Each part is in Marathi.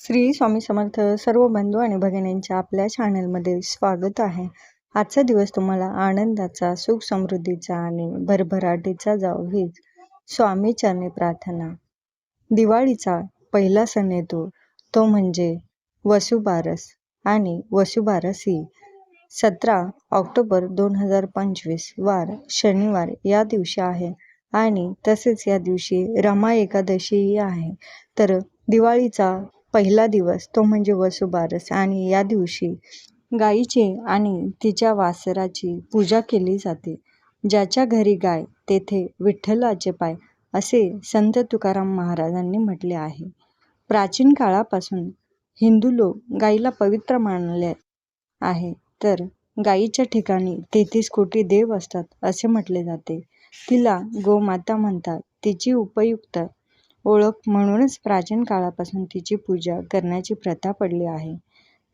श्री स्वामी समर्थ सर्व बंधू आणि भगिनींच्या आपल्या चॅनलमध्ये स्वागत आहे. आजचा दिवस तुम्हाला आनंदाचा सुख समृद्धीचा आणि भरभराटीचा जाऊ हीच स्वामी चरणी प्रार्थना. दिवाळीचा पहिला सण येतो. तो म्हणजे वसुबारस आणि वसुबारस ही सतरा ऑक्टोबर दोन हजार पंचवीस वार शनिवार या दिवशी आहे आणि तसेच या दिवशी रमा एकादशीही आहे. तर दिवाळीचा पहिला दिवस तो म्हणजे वसुबारस आणि या दिवशी गायीची आणि तिच्या वासराची पूजा केली जाते. ज्याच्या घरी गाय तेथे विठ्ठलाचे पाय असे संत तुकाराम महाराजांनी म्हटले आहे. प्राचीन काळापासून हिंदू लोक गायीला पवित्र मानले आहे. तर गायीच्या ठिकाणी तेहतीस कोटी देव असतात असे म्हटले जाते. तिला गोमाता म्हणतात. तिची उपयुक्त ओळख म्हणूनच प्राचीन काळापासून तिची पूजा करण्याची प्रथा पडली आहे.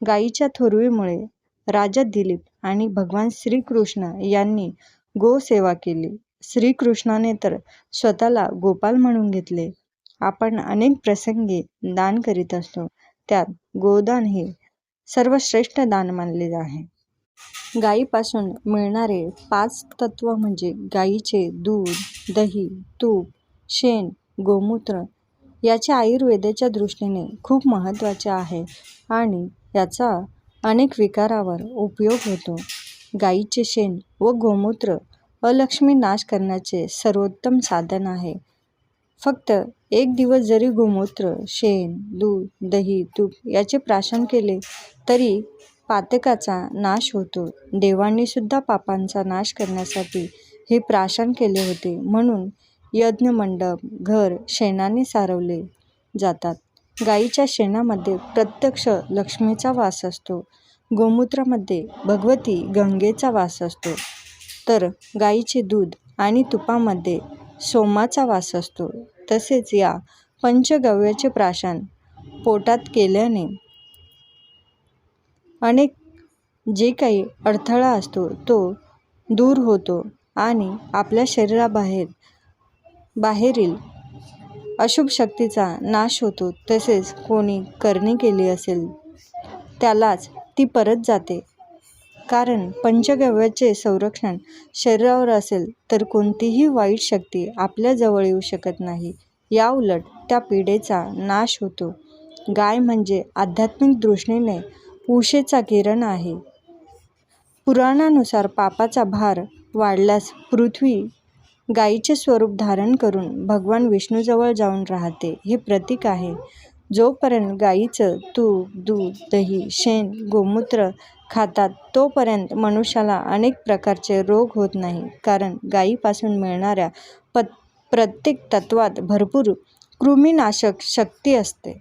गायीच्या थोरवीमुळे राजा दिलीप आणि भगवान श्रीकृष्ण यांनी गोसेवा केली. श्रीकृष्णाने तर स्वतःला गोपाल म्हणून घेतले. आपण अनेक प्रसंगी दान करीत असतो. त्यात गोदान हे सर्वश्रेष्ठ दान मानले आहे. गायीपासून मिळणारे पाच तत्व म्हणजे गायीचे दूध दही तूप शेण गोमूत्र याचे आयुर्वेदाच्या दृष्टीने खूप महत्त्वाचे आहे आणि याचा अनेक विकारावर उपयोग होतो. गाईचे शेण व गोमूत्र अलक्ष्मी नाश करण्याचे सर्वोत्तम साधन आहे. फक्त एक दिवस जरी गोमूत्र शेण दूध दही तूप याचे प्राशन केले तरी पातकाचा नाश होतो. देवांनीसुद्धा पापांचा नाश करण्यासाठी हे प्राशन केले होते म्हणून यज्ञमंडप घर शेणाने सारवले जातात. गाईच्या शेणामध्ये प्रत्यक्ष लक्ष्मीचा वास असतो. गोमूत्रामध्ये भगवती गंगेचा वास असतो. तर गाईचे दूध आणि तुपामध्ये सोमाचा वास असतो. तसेच या पंचगव्याचे प्राशन पोटात केल्याने अनेक जे काही अडथळा असतो तो दूर होतो आणि आपल्या शरीराबाहेर बाहेरील अशुभ शक्तीचा नाश होतो तसेच कोणी करणी केली असेल त्यालाच ती परत जाते. कारण पंचगव्याचे संरक्षण शरीरावर असेल तर कोणतीही वाईट शक्ती आपल्याजवळ येऊ शकत नाही. या उलट त्या पिढेचा नाश होतो. गाय म्हणजे आध्यात्मिक दृष्टीने उषेचा किरण आहे. पुराणानुसार पापाचा भार वाढल्यास पृथ्वी गायीचे स्वरूप धारण करून भगवान विष्णूजवळ जाऊन राहते. हे प्रतीक आहे. जोपर्यंत गायीचं तूप दूध दही शेण गोमूत्र खातात तोपर्यंत मनुष्याला अनेक प्रकारचे रोग होत नाही. कारण गायीपासून मिळणाऱ्या प प्रत्येक तत्वात भरपूर कृमीनाशक शक्ती असते.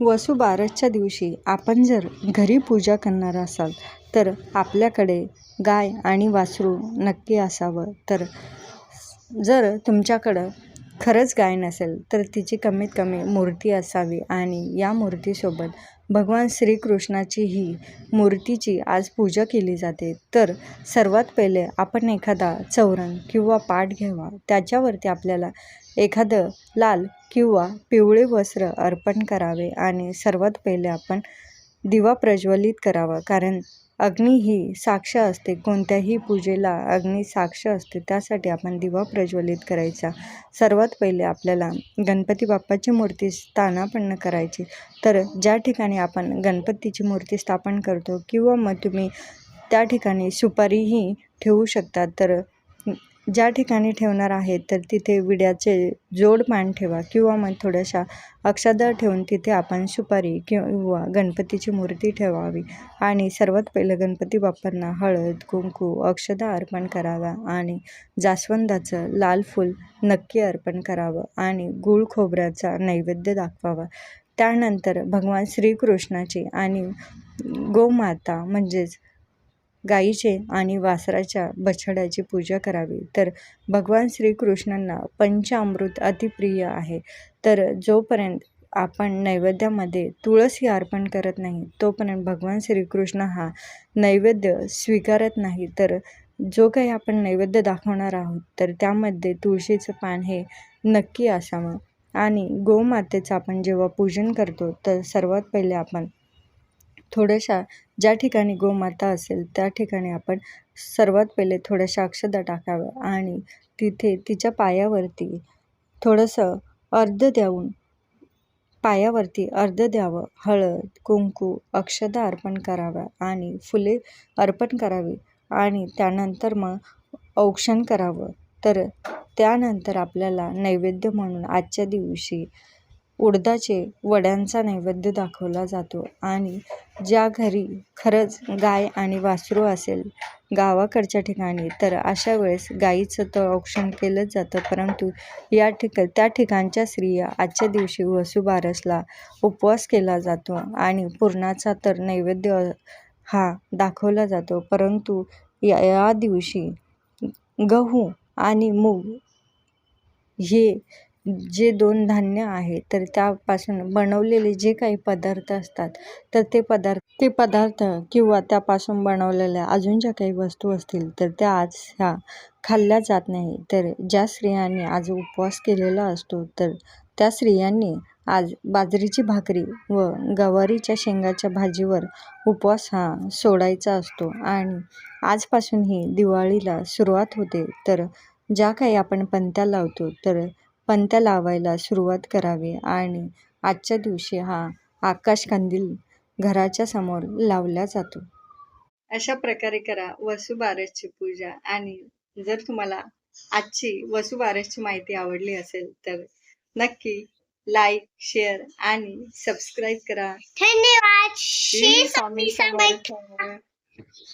वसुबारसच्या दिवशी आपण जर घरी पूजा करणार असाल तर आपल्याकडे गाय आणि वासरू नक्की असावं. तर जर तुमच्याकडं खरंच गाय नसेल तर तिची कमीत कमी मूर्ती असावी आणि या मूर्तीसोबत भगवान श्रीकृष्णाची ही मूर्तीची आज पूजा केली जाते. तर सर्वात पहिले आपण एखादा चौरंग किंवा पाठ घ्यावा. त्याच्यावरती आपल्याला एखादं लाल किंवा पिवळे वस्त्र अर्पण करावे आणि सर्वात पहिले आपण दिवा प्रज्वलित करावा. कारण अग्नी ही साक्ष असते. कोणत्याही पूजेला अग्नी साक्ष असते. त्यासाठी आपण दिवा प्रज्वलित करायचा. सर्वात पहिले आपल्याला गणपती बाप्पाची मूर्ती स्थानापन्न करायची. तर ज्या ठिकाणी आपण गणपतीची मूर्ती स्थापन करतो किंवा मग तुम्ही त्या ठिकाणी सुपारीही ठेवू शकता. तर ज्या ठिकाणी ठेवणार आहेत तर तिथे विड्याचे जोड पान ठेवा किंवा मग थोड्याशा अक्षदा ठेवून तिथे आपण सुपारी किंवा गणपतीची मूर्ती ठेवावी. आणि सर्वात पहिलं गणपती बाप्पांना हळद कुंकू अक्षदा अर्पण करावा आणि जास्वंदाचं लाल फूल नक्की अर्पण करावं आणि गूळ खोबऱ्याचा नैवेद्य दाखवावा. त्यानंतर भगवान श्रीकृष्णाची आणि गोमाता म्हणजेच गाईचे आणि वासराच्या बछड्याची पूजा करावी. तर भगवान श्रीकृष्णांना पंचामृत अतिप्रिय आहे. तर जोपर्यंत आपण नैवेद्यामध्ये तुळस अर्पण करत नाही तोपर्यंत भगवान श्रीकृष्ण हा नैवेद्य स्वीकारत नाही. तर जो काही आपण नैवेद्य दाखवणार आहोत तर त्यामध्ये तुळशीचं पान हे नक्की असावं. आणि गोमातेचं आपण जेव्हा पूजन करतो तर सर्वात पहिले आपण थोड्याशा ज्या ठिकाणी गोमाता असेल त्या ठिकाणी आपण सर्वात पहिले थोड्याशा अक्षदा टाकाव्या आणि तिथे तिच्या पायावरती थोडंसं अर्ध देऊन पायावरती अर्ध द्यावं. हळद कुंकू अक्षदा अर्पण कराव्या आणि फुले अर्पण करावी आणि त्यानंतर मग औक्षण करावं. तर त्यानंतर आपल्याला नैवेद्य म्हणून आजच्या दिवशी उडदाचे वड्यांचा नैवेद्य दाखवला जातो आणि ज्या घरी खरंच गाय आणि वासरू असेल गावाकडच्या ठिकाणी तर अशा वेळेस गाईचं तर औक्षण केलंच जातं. परंतु या ठिका त्या ठिकाणच्या स्त्रिया आजच्या दिवशी वसुबारसला उपवास केला जातो आणि पुरणाचा तर नैवेद्य हा दाखवला जातो. परंतु या या दिवशी गहू आणि मूग हे जे दोन धान्य आहे तर त्यापासून बनवलेले जे काही पदार्थ असतात तर ते पदार्थ ते पदार्थ किंवा त्यापासून बनवलेल्या अजून ज्या काही वस्तू असतील तर त्या आज ह्या खाल्ल्या जात नाही. तर ज्या स्त्रियांनी आज उपवास केलेला असतो तर त्या स्त्रियांनी आज बाजरीची भाकरी व गवारीच्या शेंगाच्या भाजीवर उपवास हा सोडायचा असतो. आणि आजपासून ही दिवाळीला सुरुवात होते. तर ज्या काही आपण पंत्या लावतो तर पंत्या लावायला सुरुवात करावी आणि आजच्या दिवशी हा आकाशकंदील घराच्या समोर लावला जातो. अशा प्रकारे करा वसुबारसची पूजा आणि जर तुम्हाला आजची वसुबारसची माहिती आवडली असेल तर नक्की लाईक शेअर आणि सबस्क्राईब करा. धन्यवाद.